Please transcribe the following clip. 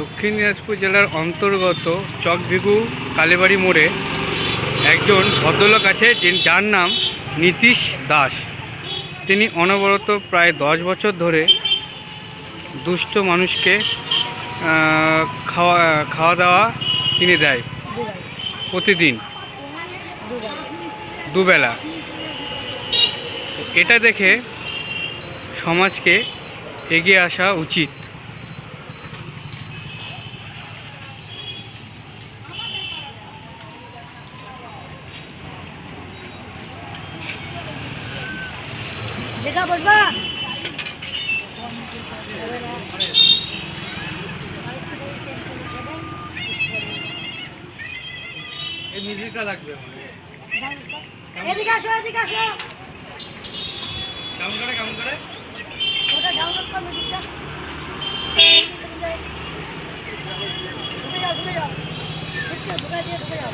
দক্ষিণ দিনাজপুর জেলার অন্তর্গত চকভিগু কালীবাড়ি মোড়ে একজন ভদ্রলোক আছে যার নাম নীতিশ দাস। তিনি অনবরত প্রায় দশ বছর ধরে দুষ্ট মানুষকে খাওয়া খাওয়া দাওয়া কিনে দেয় প্রতিদিন। দুবেলা। এটা দেখে সমাজকে এগিয়ে আসা উচিত। দেখা এই মিউজিকটা লাগবে এদিকে আসো এদিকে আসো। কেমন করে কেমন করে? ওটা ডাউনলোড কর মিউজিকটা ঢুকে যাও ঢুকে যাও। ঢুকে যাও ঢুকে যাও।